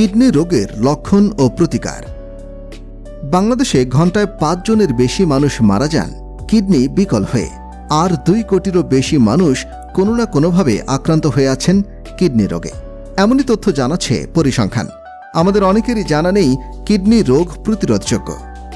Kidney রোগের লক্ষণ ও প্রতিকার। বাংলাদেশে ঘন্টায় পাঁচজনের বেশি মানুষ মারা যান, কিডনি বিকল হয়ে। আর দুই কোটিরও বেশি মানুষ কোনো না কোনোভাবে আক্রান্ত হয়ে আছেন কিডনি রোগে। এমনই তথ্য জানাচ্ছে পরিসংখ্যান। আমাদের অনেকেরই জানা নেই কিডনি রোগ প্রতিরোধযোগ্য।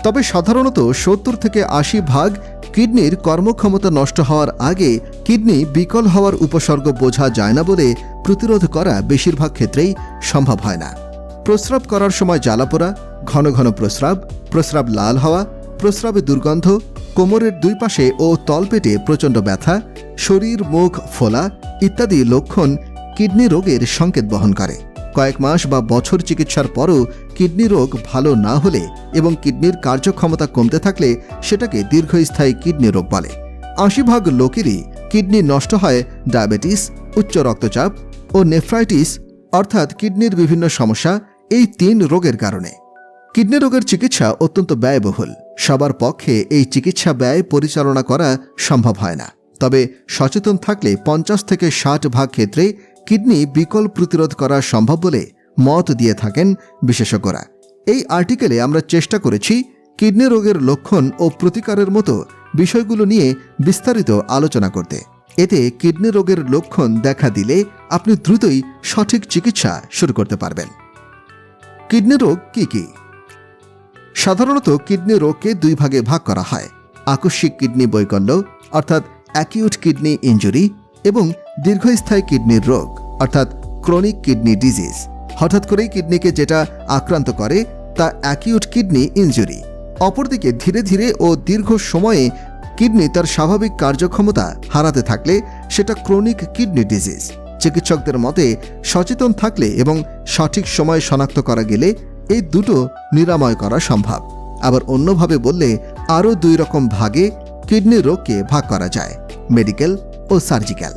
তবে সাধারণত সত্তর থেকে আশি ভাগ কিডনির কর্মক্ষমতা নষ্ট হওয়ার আগে কিডনি বিকল হওয়ার উপসর্গ বোঝা যায় না বলে প্রতিরোধ করা বেশিরভাগ ক্ষেত্রেই সম্ভব হয় না। প্রস্রাব করার সময় জ্বালাপোড়া ঘন ঘন প্রস্রাব প্রস্রাব লাল হওয়া, প্রস্রাবে দুর্গন্ধ, কোমরের দুই পাশে ও তলপেটে প্রচণ্ড ব্যথা, শরীর, মুখ ফোলা ইত্যাদি লক্ষণ কিডনি রোগের সংকেত বহন করে। কয়েক মাস বা বছর চিকিৎসার পরও কিডনি রোগ ভালো না হলে এবং কিডনির কার্যক্ষমতা কমতে থাকলে সেটাকে দীর্ঘস্থায়ী কিডনি রোগ বলে। আশি ভাগ লোকেরই কিডনি নষ্ট হয় ডায়াবেটিস, উচ্চ রক্তচাপ ও নেফ্রাইটিস, অর্থাৎ কিডনির বিভিন্ন সমস্যা এই তিন রোগের কারণে। কিডনি রোগের চিকিৎসা অত্যন্ত ব্যয়বহুল। সবার পক্ষে এই চিকিৎসা ব্যয় পরিচালনা করা সম্ভব হয় না। তবে সচেতন থাকলে পঞ্চাশ থেকে ষাট ভাগ ক্ষেত্রে কিডনি বিকল প্রতিরোধ করা সম্ভব বলে মত দিয়ে থাকেন বিশেষজ্ঞরা। এই আর্টিকেলে আমরা চেষ্টা করেছি কিডনি রোগের লক্ষণ ও প্রতিকারের মতো বিষয়গুলো নিয়ে বিস্তারিত আলোচনা করতে। এতে কিডনি রোগের লক্ষণ দেখা দিলে আপনি দ্রুতই সঠিক চিকিৎসা শুরু করতে পারবেন। কিডনি রোগ কি কি? সাধারণত কিডনি রোগকে দুই ভাগে ভাগ করা হয়, আকস্মিক কিডনি বৈকল্য অর্থাৎ অ্যাকিউট কিডনি ইঞ্জুরি এবং দীর্ঘস্থায়ী কিডনির রোগ, অর্থাৎ ক্রনিক কিডনি ডিজিজ হঠাৎ করেই কিডনিকে যেটা আক্রান্ত করে, তা অ্যাকিউট কিডনি ইঞ্জুরি অপরদিকে ধীরে ধীরে ও দীর্ঘ সময়ে কিডনি তার স্বাভাবিক কার্যক্ষমতা হারাতে থাকলে সেটা ক্রনিক কিডনি ডিজিজ চিকিৎসকদের মতে, সচেতন থাকলে এবং সঠিক সময় শনাক্ত করা গেলে এই দুটো নিরাময় করা সম্ভব। আবার অন্যভাবে বললে, আরও দুই রকম ভাগে কিডনি রোগকে ভাগ করা যায়, মেডিকেল ও সার্জিক্যাল।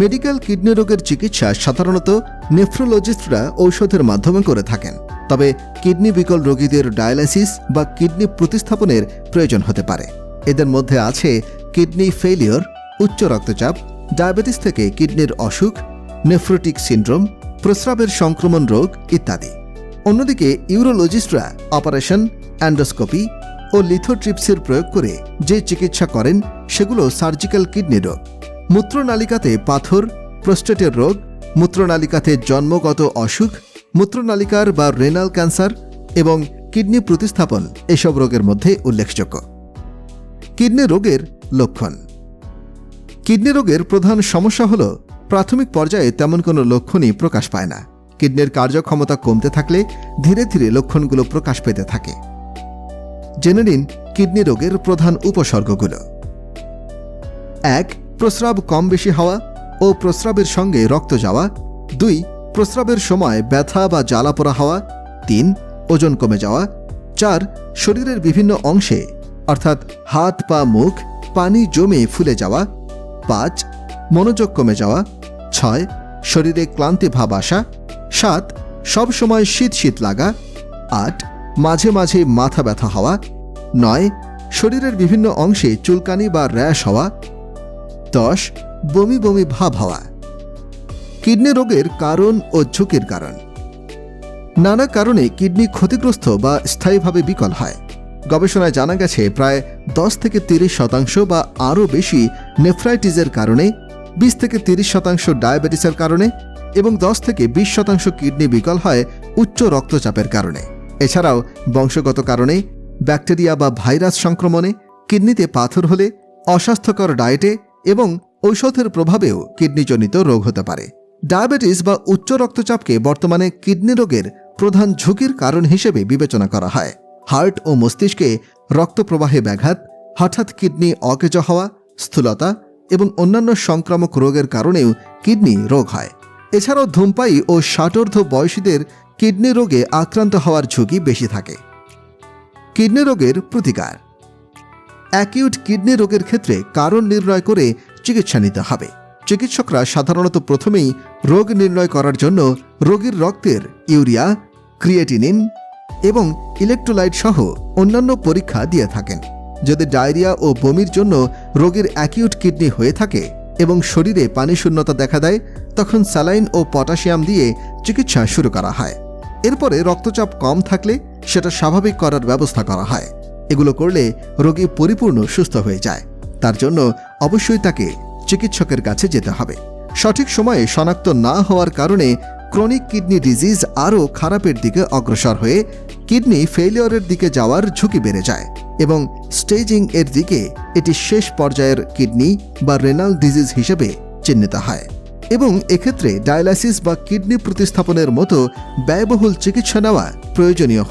মেডিকেল কিডনি রোগের চিকিৎসা সাধারণত নেফ্রোলজিস্টরা ঔষধের মাধ্যমে করে থাকেন। তবে কিডনি বিকল রোগীদের ডায়ালাইসিস বা কিডনি প্রতিস্থাপনের প্রয়োজন হতে পারে। এদের মধ্যে আছে কিডনি ফেলিওর উচ্চ রক্তচাপ, ডায়াবেটিস থেকে কিডনির অসুখ নেফ্রোটিক সিন্ড্রোম, প্রস্রাবের সংক্রমণ রোগ ইত্যাদি। অন্যদিকে ইউরোলজিস্টরা অপারেশন, অ্যান্ডোস্কোপি ও লিথোট্রিপসের প্রয়োগ করে যে চিকিৎসা করেন, সেগুলো সার্জিক্যাল কিডনি রোগ। মূত্রনালিকাতে পাথর, প্রোস্টেটের রোগ, মূত্রনালিকাতে জন্মগত অসুখ, মূত্রনালিকার বা রেনাল ক্যান্সার এবং কিডনি প্রতিস্থাপন এসব রোগের মধ্যে উল্লেখযোগ্য। কিডনি রোগের লক্ষণ। কিডনি রোগের প্রধান সমস্যা হল প্রাথমিক পর্যায়ে তেমন কোনো লক্ষণই প্রকাশ পায় না। কিডনির কার্যক্ষমতা কমতে থাকলে ধীরে ধীরে লক্ষণগুলো প্রকাশ পেতে থাকে। জেনে নিন কিডনি রোগের প্রধান উপসর্গগুলো। এক, প্রস্রাব কম বেশি হওয়া ও প্রস্রাবের সঙ্গে রক্ত যাওয়া। দুই, প্রস্রাবের সময় ব্যথা বা জ্বালা জ্বালাপোড়া হওয়া। তিন, ওজন কমে যাওয়া। চার, শরীরের বিভিন্ন অংশে, অর্থাৎ হাত পা মুখ, পানি জমে ফুলে যাওয়া। পাঁচ, মনোযোগ কমে যাওয়া। ছয়, শরীরে ক্লান্তি ভাব আসা, সাত, সবসময় শীত শীত লাগা, আট, মাঝে মাঝে মাথা ব্যথা হওয়া, নয়, শরীরের বিভিন্ন অংশে চুলকানি বা র্যাশ হওয়া, দশ, বমি বমি ভাব হওয়া। কিডনি রোগের কারণ ও ঝুঁকির কারণ। নানা কারণে কিডনি ক্ষতিগ্রস্ত বা স্থায়ীভাবে বিকল হয়। গবেষণায় জানা গেছে, প্রায় দশ থেকে তিরিশ শতাংশ বা আরও বেশি নেফ্রাইটিসের কারণে বিশ থেকে তিরিশ শতাংশ ডায়াবেটিসের কারণে এবং দশ থেকে বিশ শতাংশ কিডনি বিকল হয় উচ্চ রক্তচাপের কারণে। এছাড়াও বংশগত কারণে ব্যাকটেরিয়া বা ভাইরাস সংক্রমণে কিডনিতে পাথর হলে অস্বাস্থ্যকর ডায়েটে এবং ঔষধের প্রভাবেও কিডনিজনিত রোগ হতে পারে। ডায়াবেটিস বা উচ্চ রক্তচাপকে বর্তমানে কিডনি রোগের প্রধান ঝুঁকির কারণ হিসেবে বিবেচনা করা হয়। হার্ট ও মস্তিষ্কে রক্তপ্রবাহে ব্যাঘাত, হঠাৎ কিডনি অকেজ হওয়া, স্থূলতা এবং অন্যান্য সংক্রামক রোগের কারণেও কিডনি রোগ হয়। এছাড়াও ধূমপায়ী ও ষাটোর্ধ বয়সীদের কিডনি রোগে আক্রান্ত হওয়ার ঝুঁকি বেশি থাকে। কিডনি রোগের প্রতিকার। অ্যাকিউট কিডনি রোগের ক্ষেত্রে কারণ নির্ণয় করে চিকিৎসা নিতে হবে। চিকিৎসকরা সাধারণত প্রথমেই রোগ নির্ণয় করার জন্য রোগীর রক্তের ইউরিয়া, ক্রিয়েটিনিন এবং ইলেকট্রোলাইট সহ অন্যান্য পরীক্ষা দিয়ে থাকেন। যদি ডায়রিয়া ও বমির জন্য রোগীর অ্যাকিউট কিডনি হয়ে থাকে এবং শরীরে পানি শূন্যতা দেখা দেয়, তখন স্যালাইন ও পটাশিয়াম দিয়ে চিকিৎসা শুরু করা হয়। এরপরে রক্তচাপ কম থাকলে সেটা স্বাভাবিক করার ব্যবস্থা করা হয়। এগুলো করলে রোগী পরিপূর্ণ সুস্থ হয়ে যায়। তার জন্য অবশ্যই তাকে চিকিৎসকের কাছে যেতে হবে। সঠিক সময়ে শনাক্ত না হওয়ার কারণে ক্রনিক কিডনি ডিজিজ আরও খারাপের দিকে অগ্রসর হয়ে কিডনি ফেলিওরের দিকে যাওয়ার ঝুঁকি বেড়ে যায়। এবং স্টেজিং এর দিকে এটি শেষ পর্যায়ের কিডনি বা রেনাল ডিজিজ হিসেবে চিহ্নিত হয়। এবং এক্ষেত্রে ডায়ালাইসিস বা কিডনি প্রতিস্থাপনের মতো ব্যয়বহুল চিকিৎসা নেওয়া প্রয়োজনীয় হয়ে